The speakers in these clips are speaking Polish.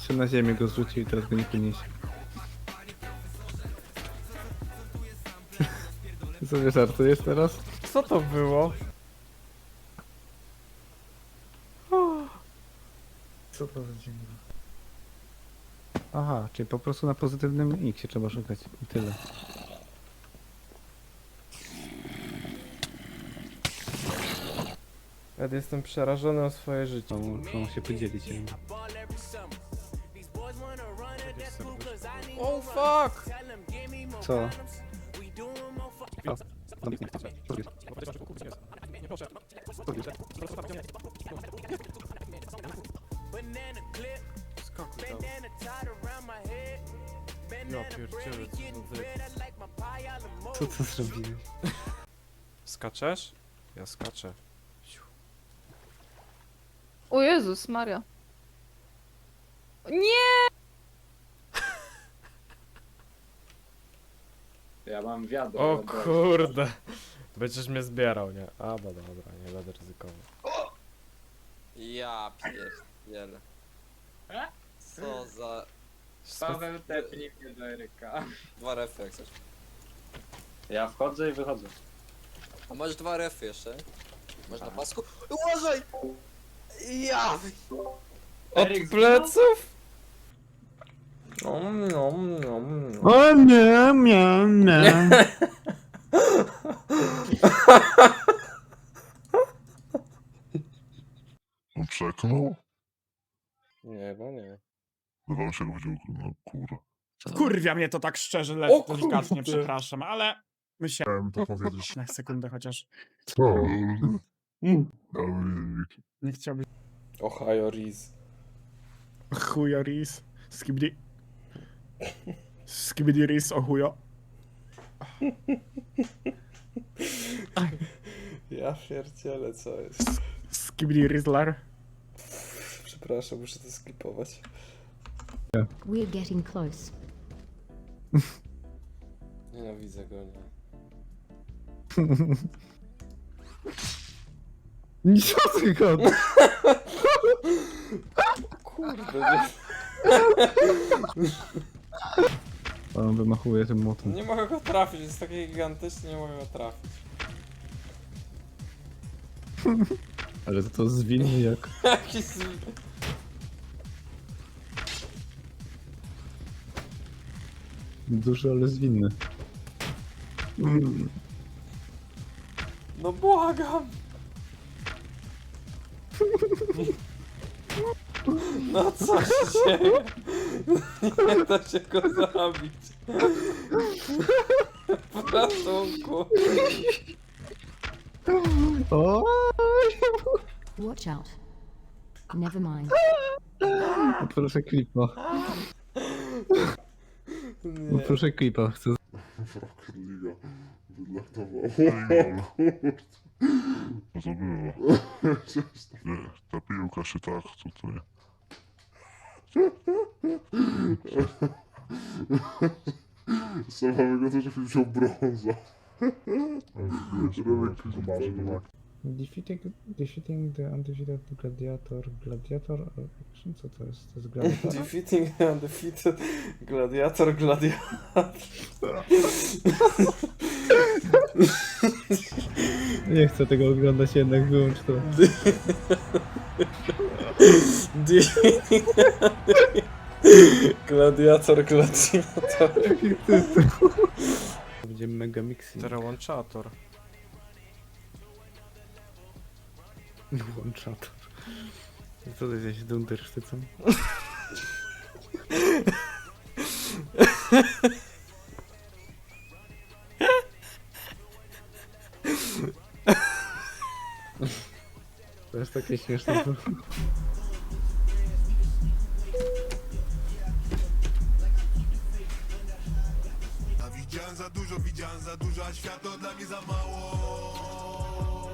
Jeszcze na ziemię go zrzucił i teraz go nie podniesie. Ty sobie żartujesz teraz? Co to było? Co to za dzień? Aha, czyli po prostu na pozytywnym X trzeba szukać i tyle. Ja jestem przerażony o swoje życie. To muszą się podzielić. jakby. Oh fuck! Co? Skakuj tam. Ja pierdzielę, co za wy... Co to zrobiłeś? Skaczesz? Ja skaczę. O Jezus Maria. Nie! Ja mam wiadro. O dobra. kurde! Będziesz mnie zbierał, nie? A, no dobra, nie będę ryzykował. Ja pierdzielę. E? Co za... Paweł tepnij mnie do Eryka. Dwa refy jak chcesz. Ja wchodzę i wychodzę. A masz dwa refy jeszcze? Masz na pasku? Uważaj! Ja! Od Eryk, pleców? Nom, nom, nom, nom. O nie, nie, nie. On przeknął? Nie, no nie. Wydawało mi się, że powiedział, no kurwa. Kurwia mnie to tak szczerze, O lecz kurde. delikatnie, przepraszam, ale myślałem Chciałem to powiedzieć. na sekundę chociaż. Co? Mm. Nie chciałbyś Ohio Riz. chujo ris, skibidi. Ris o chujo. Ja pierdzielę, co jest? Skibidi rizlar. Przepraszam, muszę to sklipować. We're getting close. Nienawidzę go, nie. Nie co ty god? Kurde, nie, On wymachuje tym młotem. nie mogę go trafić, jest taki gigantyczny, nie mogę go trafić. Ale to, to zwinny jak... Jaki z... Duży, ale zwinny. Mm. No błagam! No co się dzieje? Nie da się go zabić. Ratunku. O! Watch out. Never mind. Proszę klipa. Nie. Proszę klipa, chcę. Rocket Liga wylatował. Co to było? Nie, ta piłka się tak tutaj... Samego to, że wziął brąza. Zobaczę. Defeating, defeating the undefeated gladiator. Gladiator? e, Co to jest? To jest gladiator? Defeating the undefeated gladiator gladiator. Nie chcę tego oglądać jednak, wyłącz to. Gladiator gladiator. Będzie mega mixing. Terałączator. Włączator. Co to jest jakiś dundersztycem? To jest takie śmieszne. Za dużo, widziałem za dużo, a światło dla mnie za mało.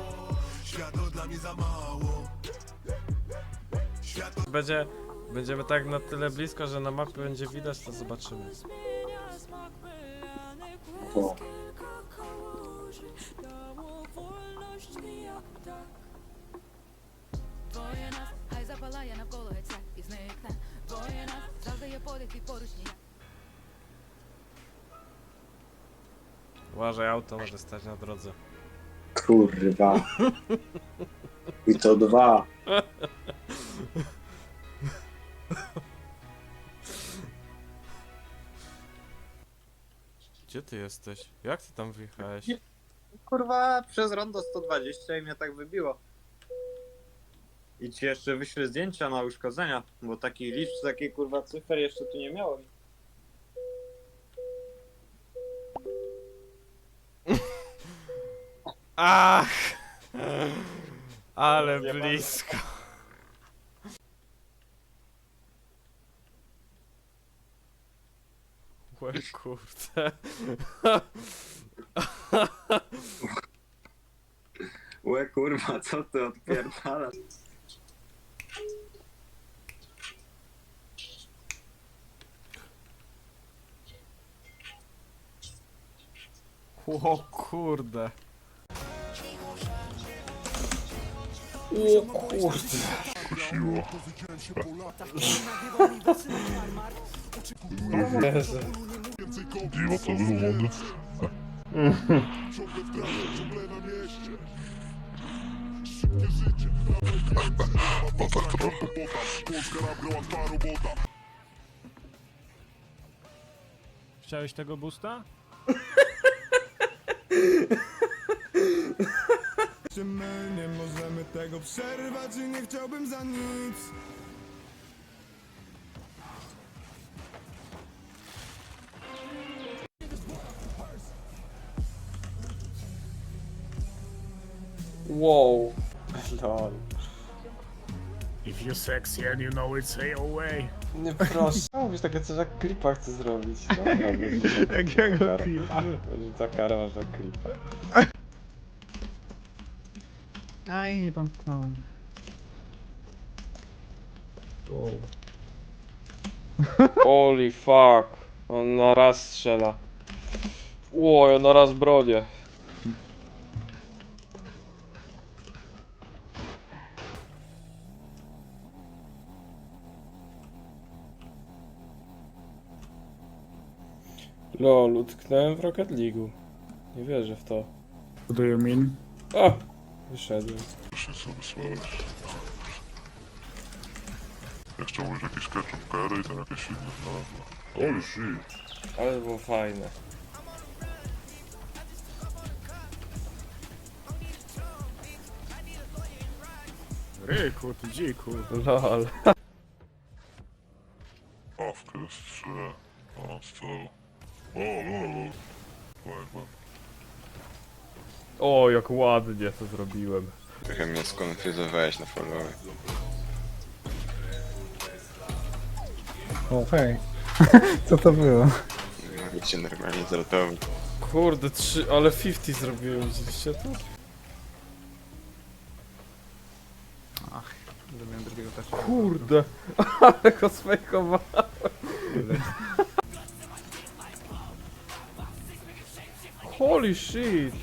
Światło dla mnie za mało. Światło Będzie, będziemy tak na tyle blisko, że na mapie będzie widać, to zobaczymy. O. Uważaj, auto może stać na drodze. Kurwa. I to dwa. Gdzie ty jesteś? Jak ty tam wyjechałeś? Kurwa, przez rondo 120 i mnie tak wybiło. I ci jeszcze wyślę zdjęcia na uszkodzenia, bo takich liczb, takiej kurwa cyfer jeszcze tu nie miałem. Ach! Ale blisko. Łe kurde. Łe kurwa, co ty odpierdalasz? O kurde. Kusiło. Dziwo to było wody. No tak trochę. Chciałeś tego boosta? Czy my nie możemy tego przerwać i nie chciałbym za nic Wow. Lol. If you sexy and you know it, say away. Nie proszę. Mówisz takie coś jak klipa chcę zrobić. Jakiego klipa? Za karę masz klipa. Aj, nie pomknąłem. Wow. Holy fuck. On na raz strzela. Ło, ja na raz bronię. Lol, utknąłem w Rocket League'u. Nie wierzę w to. What do you mean? Wyszedłem. Właśnie co wysłałeś. Jak chciałbyś jakiś ketchup curry, to jakieś inne znalazło. Holy shit. Ale było fajne. Ryku, ty dziku. Lol. Awkę strzelę. O, strzał. O, lol, lol. Ładnie. O, jak ładnie to zrobiłem. Trochę mnie skonfuzowałeś na followie. O, hej. Co to było? Mogę cię normalnie zrotować. Kurde, trzy, ale 50 zrobiłem, widzieliście to? Zrobiłem drugiego też. Kurde, ale go sfejkowałem. Holy shit.